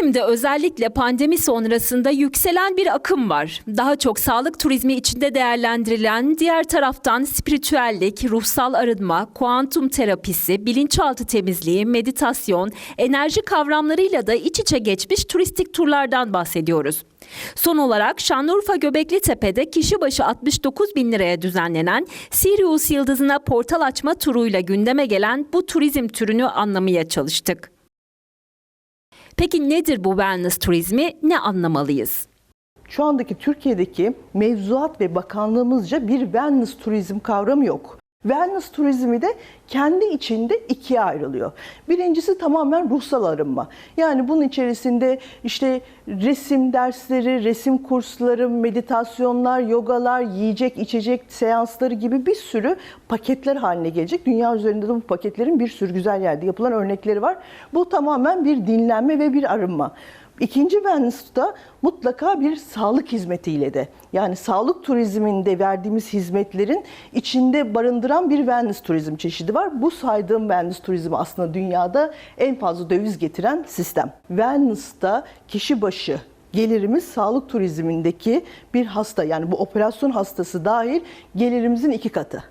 Turizmde özellikle pandemi sonrasında yükselen bir akım var. Daha çok sağlık turizmi içinde değerlendirilen, diğer taraftan spiritüellik, ruhsal arınma, kuantum terapisi, bilinçaltı temizliği, meditasyon, enerji kavramlarıyla da iç içe geçmiş turistik turlardan bahsediyoruz. Son olarak Şanlıurfa Göbekli Tepe'de kişi başı 69 bin liraya düzenlenen Sirius Yıldızı'na portal açma turuyla gündeme gelen bu turizm türünü anlamaya çalıştık. Peki nedir bu wellness turizmi? Ne anlamalıyız? Şu andaki Türkiye'deki mevzuat ve bakanlığımızca bir wellness turizm kavramı yok. Wellness turizmi de kendi içinde ikiye ayrılıyor. Birincisi tamamen ruhsal arınma. Yani bunun içerisinde işte resim dersleri, resim kursları, meditasyonlar, yogalar, yiyecek içecek seansları gibi bir sürü paketler haline gelecek. Dünya üzerinde de bu paketlerin bir sürü güzel yerde yapılan örnekleri var. Bu tamamen bir dinlenme ve bir arınma. İkinci wellness'ta mutlaka bir sağlık hizmetiyle de yani sağlık turizminde verdiğimiz hizmetlerin içinde barındıran bir wellness turizm çeşidi var. Bu saydığım wellness turizmi aslında dünyada en fazla döviz getiren sistem. Wellness'ta kişi başı gelirimiz sağlık turizmindeki bir hasta yani bu operasyon hastası dahil gelirimizin iki katı.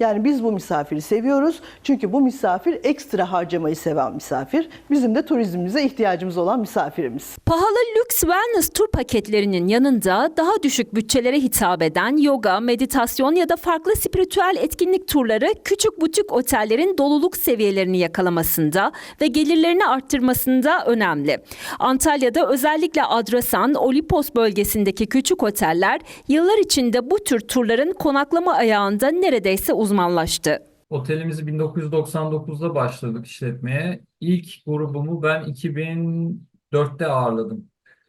Yani biz bu misafiri seviyoruz. Çünkü bu misafir ekstra harcamayı seven misafir. Bizim de turizmimize ihtiyacımız olan misafirimiz. Pahalı lüks wellness tur paketlerinin yanında daha düşük bütçelere hitap eden yoga, meditasyon ya da farklı spiritüel etkinlik turları küçük butik otellerin doluluk seviyelerini yakalamasında ve gelirlerini arttırmasında önemli. Antalya'da özellikle Adrasan, Olimpos bölgesindeki küçük oteller yıllar içinde bu tür turların konaklama ayağında neredeyse uzmanlaştı. Otelimizi 1999'da başladık işletmeye. İlk grubumu ben 2004'te ağırladım.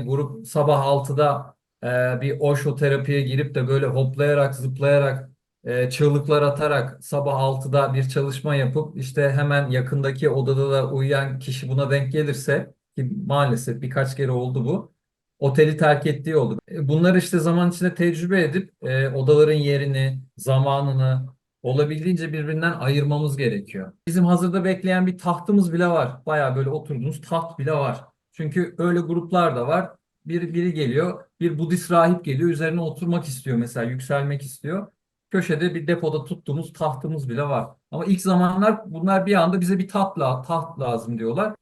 Grup sabah 6'da e, bir Osho terapiye girip de böyle hoplayarak, zıplayarak, e, çığlıklar atarak sabah 6'da bir çalışma yapıp işte hemen yakındaki odada da uyuyan kişi buna denk gelirse ki maalesef birkaç kere oldu bu. Oteli terk ettiği oldu. E, Bunları işte zaman içinde tecrübe edip e, odaların yerini, zamanını, olabildiğince birbirinden ayırmamız gerekiyor. Bizim hazırda bekleyen bir tahtımız bile var. Bayağı böyle oturduğumuz taht bile var. Çünkü öyle gruplar da var. Bir, biri geliyor, bir Budist rahip geliyor, üzerine oturmak istiyor mesela, yükselmek istiyor. Köşede bir depoda tuttuğumuz tahtımız bile var. Ama ilk zamanlar bunlar bir anda bize bir taht, taht lazım diyorlar.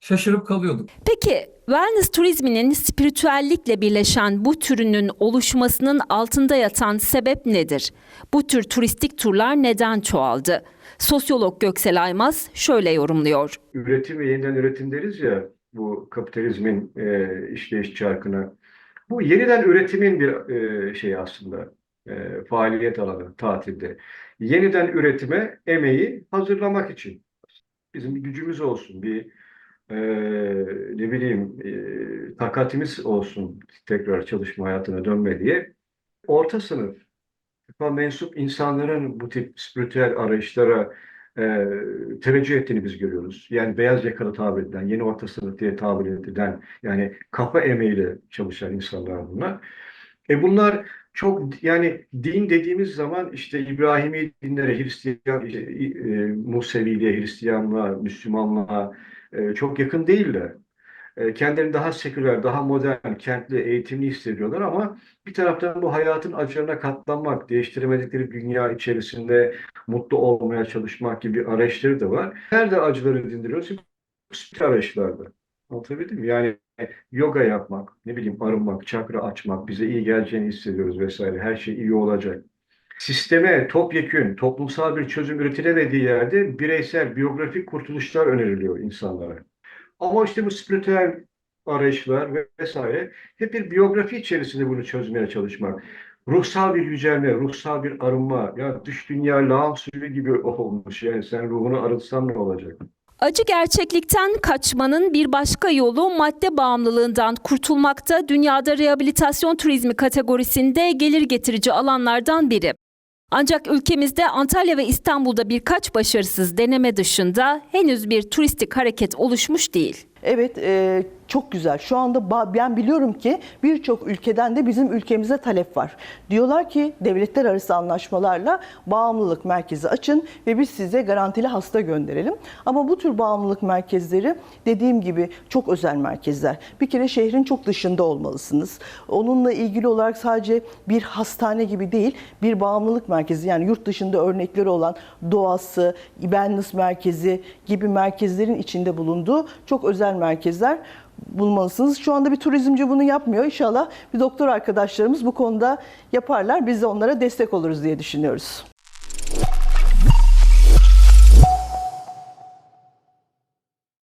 Şaşırıp kalıyorduk. Peki wellness turizminin spiritüellikle birleşen bu türünün oluşmasının altında yatan sebep nedir? Bu tür turistik turlar neden çoğaldı? Sosyolog Göksel Aymaz şöyle yorumluyor. üretim ve yeniden üretim deriz ya bu kapitalizmin e, işleyiş çarkına. Bu yeniden üretimin bir e, şey aslında e, faaliyet alanı tatilde. Yeniden üretime emeği hazırlamak için. Bizim bir gücümüz olsun, bir e, ne bileyim e, takatimiz olsun tekrar çalışma hayatına dönme diye. Orta sınıf, mensup insanların bu tip spiritüel arayışlara e, teveccüh ettiğini biz görüyoruz. Yani beyaz yakalı tabir edilen, yeni orta sınıf diye tabir edilen, yani kafa emeğiyle çalışan insanlar bunlar. E bunlar çok yani din dediğimiz zaman işte İbrahimi dinlere, Hristiyan, işte, e, Museviliğe, Hristiyanlığa, Müslümanlığa e, çok yakın değiller. E, kendilerini daha seküler, daha modern, kentli, eğitimli hissediyorlar ama bir taraftan bu hayatın acılarına katlanmak, değiştiremedikleri dünya içerisinde mutlu olmaya çalışmak gibi bir arayışları da var. Nerede acıları dindiriyoruz? Bu arayışlarda. Anlatabildim mi? Yani yoga yapmak, ne bileyim arınmak, çakra açmak, bize iyi geleceğini hissediyoruz vesaire. Her şey iyi olacak. Sisteme topyekün, toplumsal bir çözüm üretilemediği yerde bireysel, biyografik kurtuluşlar öneriliyor insanlara. Ama işte bu spiritüel arayışlar ve vesaire hep bir biyografi içerisinde bunu çözmeye çalışmak. Ruhsal bir yücelme, ruhsal bir arınma. Ya dış dünya lağım suyu gibi olmuş. Yani sen ruhunu arıtsan ne olacak? Acı gerçeklikten kaçmanın bir başka yolu madde bağımlılığından kurtulmakta dünyada rehabilitasyon turizmi kategorisinde gelir getirici alanlardan biri. Ancak ülkemizde Antalya ve İstanbul'da birkaç başarısız deneme dışında henüz bir turistik hareket oluşmuş değil. Evet, e, çok güzel. Şu anda ben biliyorum ki birçok ülkeden de bizim ülkemize talep var. Diyorlar ki devletler arası anlaşmalarla bağımlılık merkezi açın ve biz size garantili hasta gönderelim. Ama bu tür bağımlılık merkezleri dediğim gibi çok özel merkezler. Bir kere şehrin çok dışında olmalısınız. Onunla ilgili olarak sadece bir hastane gibi değil, bir bağımlılık merkezi yani yurt dışında örnekleri olan doğası, wellness merkezi gibi merkezlerin içinde bulunduğu çok özel merkezler bulmalısınız. Şu anda bir turizmci bunu yapmıyor. İnşallah bir doktor arkadaşlarımız bu konuda yaparlar. Biz de onlara destek oluruz diye düşünüyoruz.